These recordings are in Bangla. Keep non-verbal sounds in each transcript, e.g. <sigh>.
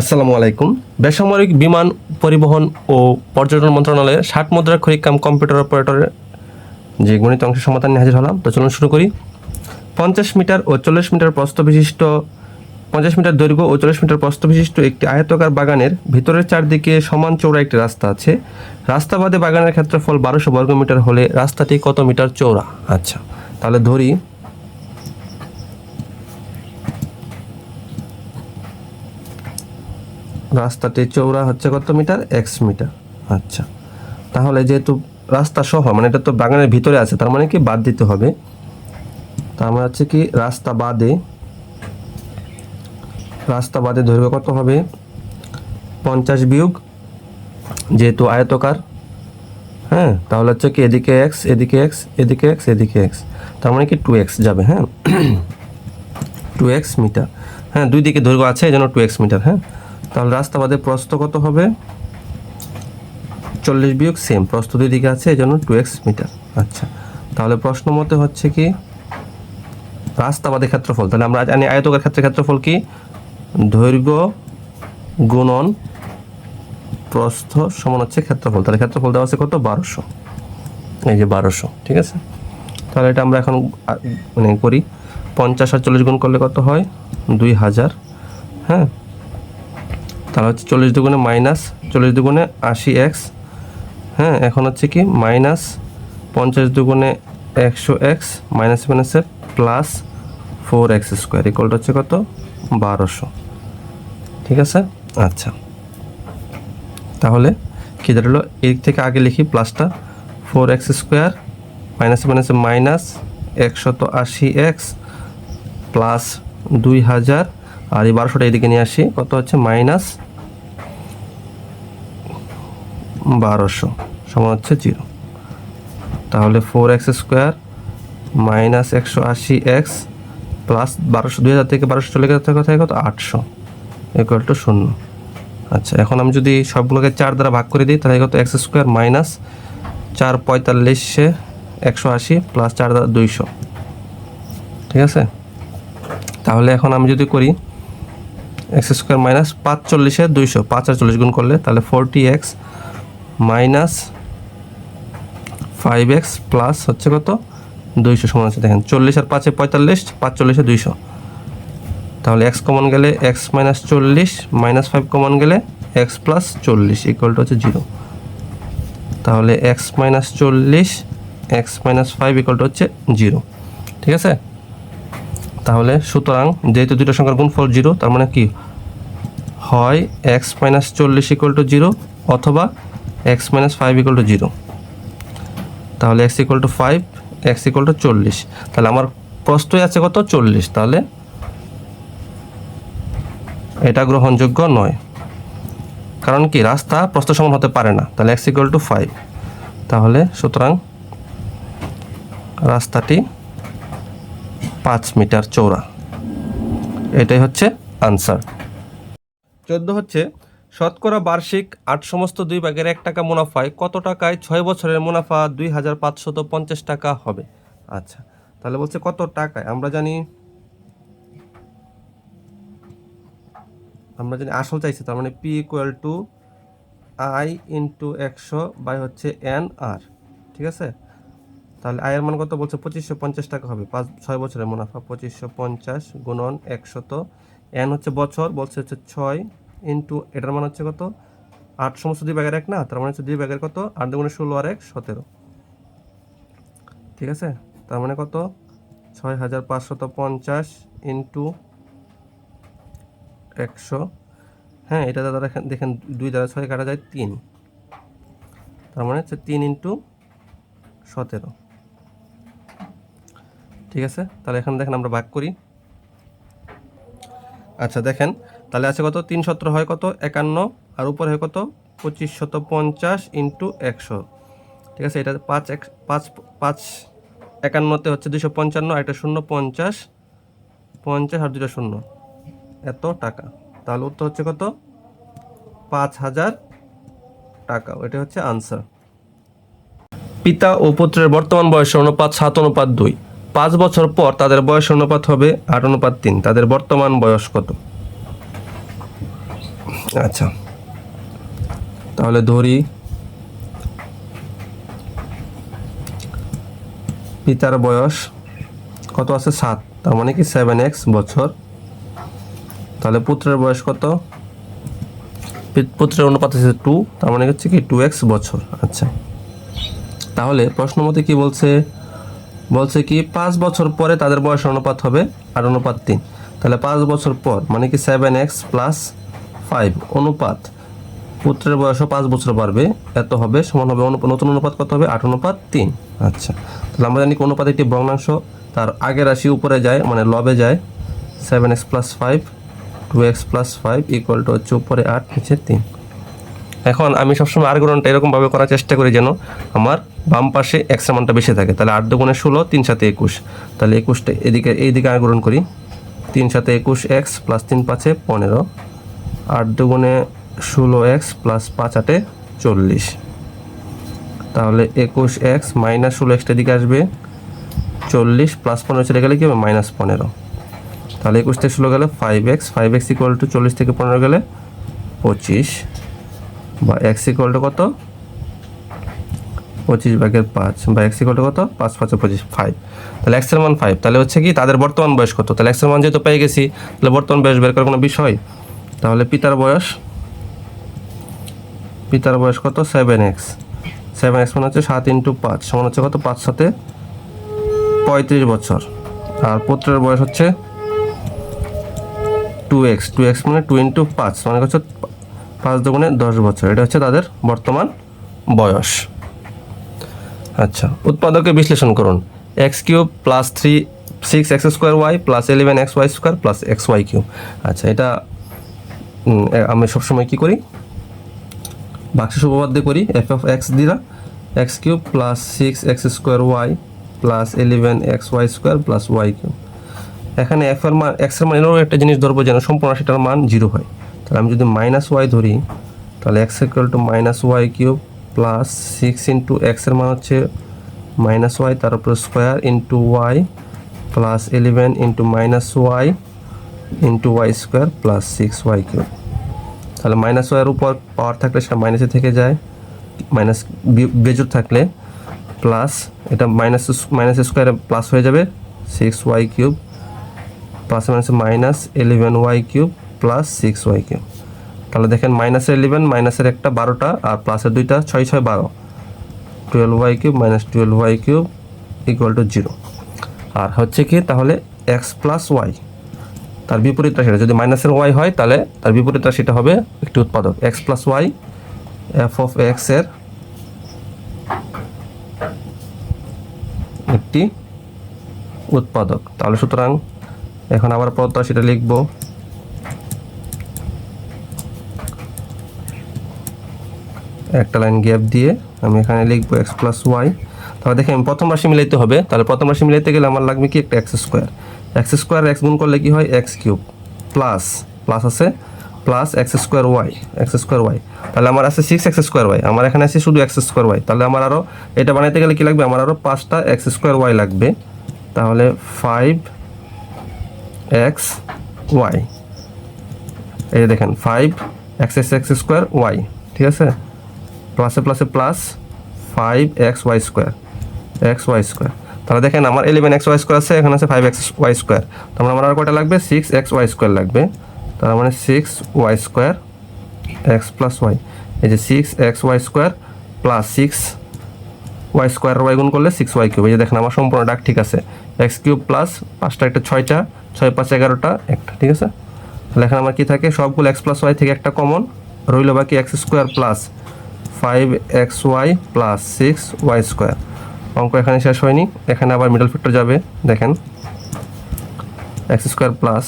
আসসালামু আলাইকুম। বেসামরিক বিমান পরিবহন ও পর্যটন মন্ত্রণালয়ের ষাট মুদ্রা খরিক কাম কম্পিউটার অপারেটরের যে গণিত অংশের সমাধান নিয়ে হাজির হলাম। তো চলুন শুরু করি। পঞ্চাশ মিটার ও চল্লিশ মিটার প্রস্থ বিশিষ্ট, পঞ্চাশ মিটার দৈর্ঘ্য ও চল্লিশ মিটার প্রস্থ বিশিষ্ট একটি আয়তকার বাগানের ভিতরের চারদিকে সমান চৌড়া একটি রাস্তা আছে। রাস্তা বাদে বাগানের ক্ষেত্রফল বারোশো বর্গমিটার হলে রাস্তাটি কত মিটার চৌড়া আচ্ছা তাহলে ধরি রাস্তাটি চৌড়া হচ্ছে কত মিটার? X metre. আচ্ছা। তাহলে যেহেতু রাস্তা সহ মানে এটা তো বাগানের ভিতরে আছে, তার মানে কি বাদ দিতে হবে? তার মানে হচ্ছে কি রাস্তা বাদে রাস্তা বাদে দৈর্ঘ্য কত হবে? পঞ্চাশ বিয়োগ, যেহেতু আয়তকার হ্যাঁ? তাহলে হচ্ছে কি এদিকে এক্স এদিকে এক্স এদিকে এক্স এদিকে এক্স তার মানে কি টু এক্স যাবে হ্যাঁ? <clears throat> Two x metre. হ্যাঁ দুই দিকে দৈর্ঘ্য আছে, এই জন্য টু এক্স মিটার হ্যাঁ? তাহলে রাস্তা বাদে প্রস্থ কত হবে? চল্লিশ বিয়োগ সেম প্রস্থ দুই দিকে আছে, এই জন্য টু এক্স মিটার আচ্ছা তাহলে প্রশ্ন মতে হচ্ছে কি? রাস্তা বাদে ক্ষেত্রফল, তাহলে আমরা জানি আয়তকার ক্ষেত্রে ক্ষেত্রফল কি? দৈর্ঘ্য গুণন প্রস্থ সমান হচ্ছে ক্ষেত্রফল, তাহলে ক্ষেত্রফল দেওয়া আছে কত? বারোশো। এই যে বারোশো, ঠিক আছে? তাহলে এটা আমরা এখন মানে করি। পঞ্চাশ আর চল্লিশ গুণ করলে কত হয়? দুই হাজার হ্যাঁ? তাহলে হচ্ছে চল্লিশ দুগুণে মাইনাস, চল্লিশ দুগুণে আশি এক্স হ্যাঁ এখন হচ্ছে কি মাইনাস পঞ্চাশ দুগুণে একশো এক্স, মাইনাস মাইনাসে প্লাস ফোর এক্স স্কোয়ার ইকুয়ালটা হচ্ছে কত? বারোশো। ঠিক আছে? আচ্ছা। তাহলে কী দাঁড়াল? এর থেকে আগে লিখি প্লাসটা ফোর এক্স স্কোয়ার, মাইনাস মাইনাসে মাইনাস একশত আশি এক্স, প্লাস দুই হাজার, আর এই বারোশোটা এদিকে নিয়ে আসি, কত হচ্ছে? মাইনাস বারোশো সমান হচ্ছে জিরো। তাহলে ফোর এক্স স্কোয়ার মাইনাস একশো আশি এক্স প্লাস বারোশো, দুই হাজার থেকে বারোশো চলে গেছে কোথায় কত? আটশো ইকুয়াল টু শূন্য। আচ্ছা এখন আমি যদি সবগুলোকে চার দ্বারা ভাগ করে দিই, তাহলে কত? এক্স স্কোয়ার মাইনাস চার পঁয়তাল্লিশে একশো আশি প্লাস চার দ্বারা দুইশো। ঠিক আছে? তাহলে এখন আমি যদি করি এক্স স্কোয়ার মাইনাস পাঁচ চল্লিশে দুইশো, পাঁচ আর চল্লিশ গুণ করলে তাহলে forty X minus five X plus হচ্ছে কত? দুইশো সমান আছে দেখেন। চল্লিশ আর পাঁচে পঁয়তাল্লিশ পাঁচ চল্লিশে দুইশো। তাহলে এক্স কমন গেলে এক্স মাইনাস চল্লিশ, মাইনাস ফাইভ কমন গেলে এক্স প্লাস চল্লিশ ইকুয়াল টু হচ্ছে জিরো। তাহলে এক্স মাইনাস চল্লিশ, X minus five equal to হচ্ছে জিরো। ঠিক আছে? তাহলে সুতরাং যেহেতু দুটো সংখ্যার গুণফল জিরো, তার মানে কি? হয় এক্স মাইনাস চল্লিশ ইকুয়াল টু জিরো, অথবা X minus five equal to zero তাহলে X equal to five X equal to চল্লিশ। তাহলে আমার প্রশ্নই আছে কত? চল্লিশ। তাহলে এটা গ্রহণযোগ্য নয়। কারণ কি? রাস্তা প্রস্থ সমান হতে পারে না। তাহলে এক্স ইকুয়াল টু ফাইভ তাহলে সুতরাং রাস্তাটি পাঁচ মিটার চৌড়া এটাই হচ্ছে আনসার চোদ্দ হচ্ছে শতকরা বার্ষিক আট সমস্ত দুই ভাগের এক টাকা মুনাফায় কত টাকায় ছয় বছরের মুনাফা দুই হাজার পাঁচশত পঞ্চাশ টাকা হবে? আচ্ছা তাহলে বলছে কত টাকায়? আমরা জানি আমরা জানি আসল চাইছি, তার মানে P equal to I into একশো বাই হচ্ছে এন আর, ঠিক আছে? তাহলে আয়ের মান কত বলছে? পঁচিশশো পঞ্চাশ টাকা হবে। পাঁচ, ছয় বছরের মুনাফা পঁচিশশো পঞ্চাশ গুণন একশত, এন হচ্ছে বছর, বলছে হচ্ছে ছয় ইন্টু এটার মান হচ্ছে কত? আট সমস্ত দুই ব্যাগের এক না? তার মানে হচ্ছে দুই ব্যাগের কত? আট দুগুণে ষোলো আর এক, সতেরো। ঠিক আছে? তার মানে কত? ছয় হাজার পাঁচশত পঞ্চাশ ইন্টু একশো। হ্যাঁ এটা দ্বারা দেখেন দেখেন, দুই দ্বারা ছয় কাটা যায় তিন। তার মানে হচ্ছে তিন ইন্টু সতেরো। ঠিক আছে? তাহলে এখন দেখেন আমরা ভাগ করি। আচ্ছা দেখেন তাহলে আছে কত? তিন সতেরো হয় কত? একান্ন। আর উপরে হয় কত? পঁচিশ শত পঞ্চাশ ইন্টু একশো। ঠিক আছে? এটা পাঁচ এক, পাঁচ পাঁচ একান্নতে হচ্ছে দুশো পঞ্চান্ন, আর একটা শূন্য পঞ্চাশ। পঞ্চাশ আর দুটো শূন্য। এত টাকা। তাহলে উত্তর হচ্ছে কত? পাঁচ হাজার টাকা। এটা হচ্ছে আনসার পিতা ও পুত্রের বর্তমান বয়সের অনুপাত সাত, অনুপাত দুই। পাঁচ বছর পর তাদের বয়স অনুপাত হবে আট, অনুপাত তিন। তাদের বর্তমান বয়স কত? আচ্ছা। তাহলে ধরি পিতার বয়স কত আছে? সাত। তার মানে কি সেভেন এক্স বছর। তাহলে পুত্রের বয়স কত? পুত্রের অনুপাত আছে টু তার মানে হচ্ছে কি টু এক্স বছর। আচ্ছা। তাহলে প্রশ্ন মতে কি বলছে? বলছে কি পাঁচ বছর পরে তাদের বয়স অনুপাত হবে, আর অনুপাত তিন। তাহলে পাঁচ বছর পর মানে কি সেভেন এক্স প্লাস ফাইভ অনুপাত। পুত্রের বয়সও পাঁচ বছর বাড়বে, এত হবে, সমান হবে নতুন অনুপাত কত হবে? আট অনুপাত তিন। আচ্ছা তাহলে আমরা জানি অনুপাত একটি ভগ্নাংশ তার আগের রাশি উপরে যায় মানে লবে যায়। Seven x plus five two x plus five equal to হচ্ছে উপরে আট, নিচে তিন। এখন আমি সবসময় আর্গুমেন্টটা এরকমভাবে করার চেষ্টা করি যেন আমার বাম পাশে এক্স মানটা বেশি থাকে। তাহলে আট দুগুণে ষোলো, তিন সাথে একুশ। তাহলে একুশটা এদিকে এইদিকে আর্গুমেন্ট করি। তিন সাথে একুশ এক্স প্লাস তিন পাঁচে পনেরো। আট দুগুণে ষোলো এক্স প্লাস পাঁচ আটে চল্লিশ। তাহলে একুশ এক্স মাইনাস ষোলো এক্সটা দিকে আসবে। চল্লিশ প্লাস পনেরো চলে গেলে কি হবে? মাইনাস পনেরো। তাহলে একুশ থেকে ষোলো গেলে five x. Five x equal to চল্লিশ থেকে পনেরো গেলে পঁচিশ। বা এক্স ইকুয়াল টু কত? পঁচিশ ভাগের পাঁচ। বা এক্স ইকুয়াল টু কত? পাঁচ, পাঁচে, পঁচিশ ফাইভ তাহলে এক্সের মান ফাইভ তাহলে হচ্ছে কি? তাদের বর্তমান বয়স কত? তাহলে এক্সের মান যেহেতু পেয়ে গেছি, তাহলে বর্তমান বয়স বের করার কোনো বিষয় তাহলে পিতার বয়স? পিতার বয়স কত? সেভেন এক্স সেভেন এক্স মানে হচ্ছে সাত ইন্টু পাঁচ, সমান হচ্ছে কত? পাঁচ সাথে পঁয়ত্রিশ বছর। আর পুত্রের বয়স হচ্ছে টু এক্স টু এক্স মানে টু ইন্টু পাঁচ মানে হচ্ছে পাঁচ দুগুণে দশ বছর। এটা হচ্ছে তাদের বর্তমান বয়স। আচ্ছা উৎপাদকে বিশ্লেষণ করুন। X cube plus three six x square y plus eleven x y square plus x y cube আচ্ছা এটা আমি সবসময় কী করি? বাক্স উপপাদ্য করি এফ অফ এক্স দিলা x cube plus six x square y plus eleven x y square plus y cube এখানে এফ এর মান এক্সের মান এরকম একটা জিনিস ধরবো যেন সম্পূর্ণ সেটার মান জিরো হয়। তাহলে আমি যদি মাইনাস ওয়াই ধরি, তাহলে x equal to minus y cube plus six into এক্সের মান হচ্ছে মাইনাস ওয়াই তার উপর square into y plus eleven into minus y into y square plus six y cube তাহলে মাইনাস ওয়াইয়ের উপর পাওয়ার থাকলে সেটা মাইনাসে থেকে যায় মাইনাস বেজুর থাকলে প্লাস এটা মাইনাস মাইনাস স্কোয়ারে প্লাস হয়ে যাবে six y cube plus minus minus eleven y cube plus six y cube তাহলে দেখেন মাইনাসের ইলেভেন মাইনাসের একটা বারোটা আর প্লাসের দুইটা ছয় ছয়, বারো। Twelve y cube minus twelve y cube equal to zero আর হচ্ছে কি, তাহলে এক্স প্লাস ওয়াই তার বিপরীত রাশিটা যদি মাইনাসের ওয়াই হয়, তাহলে তার বিপরীত রাশিটা হবে একটি উৎপাদক। X plus y f of এক্সের একটি উৎপাদক। তাহলে সুতরাং এখন আবার পদ রাশিটা লিখব। একটা লাইন গ্যাপ দিয়ে আমি এখানে লিখব এক্স প্লাস ওয়াই তাহলে দেখেন প্রথম রাশি মিলাইতে হবে। তাহলে প্রথম রাশি মিলাইতে গেলে আমার লাগবে কি? একটা x square x square x গুণ করলে কি হয়? X cube. প্লাস প্লাস আছে, plus x square y, x square y. তাহলে আমার আছে সিক্স এক্স স্কোয়ার ওয়াই। আমার এখানে আছে শুধু এক্স স্কোয়ার ওয়াই। তাহলে আমার আরও এটা বানাইতে গেলে কি লাগবে? আমার আরও পাঁচটা এক্স স্কোয়ার ওয়াই লাগবে। তাহলে ফাইভ এক্স ওয়াই। এই দেখেন five x x x square y, ঠিক আছে? প্লাসে প্লাসে plus five x y square, x y square. তাহলে দেখেন আমার ইলেভেন এক্স ওয়াই স্কোয়ার আছে, এখানে আছে ফাইভ এক্স ওয়াই স্কোয়ার মানে আমার আর কটা লাগবে? সিক্স এক্স ওয়াই স্কোয়ার লাগবে। তার মানে six y square x plus y এই যে six x y square plus six y square y গুণ করলে সিক্স ওয়াই কিউব এই যে দেখেন আমার সম্পূর্ণ ডাক ঠিক আছে। এক্স কিউব প্লাস পাঁচটা একটা ছয়টা, ছয় পাঁচ এগারোটা, একটা, ঠিক আছে? তাহলে এখানে আমার কী থাকে? সবগুলো এক্স প্লাস ওয়াই থেকে একটা কমন রইল বাকি x square plus five x y plus six y square অঙ্ক এখানে শেষ হয়নি। এখানে আবার মিডল ফ্যাক্টর যাবে, দেখেন। X square plus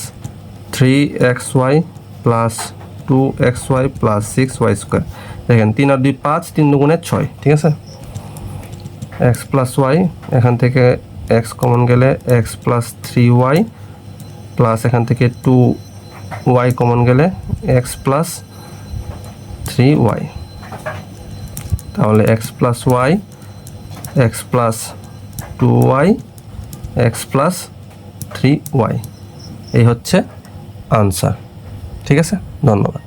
three x y plus two x y plus six y square দেখেন, তিন আর দুই পাঁচ, তিন দুগুণে ছয়, ঠিক আছে? এক্স প্লাস ওয়াই এখান থেকে এক্স কমন গেলে x plus three y plus এখান থেকে টু ওয়াই কমন গেলে এক্স প্লাস থ্রি ওয়াই তাহলে x plus y x plus two y x plus three y এই হচ্ছে আনসার ঠিক আছে? ধন্যবাদ।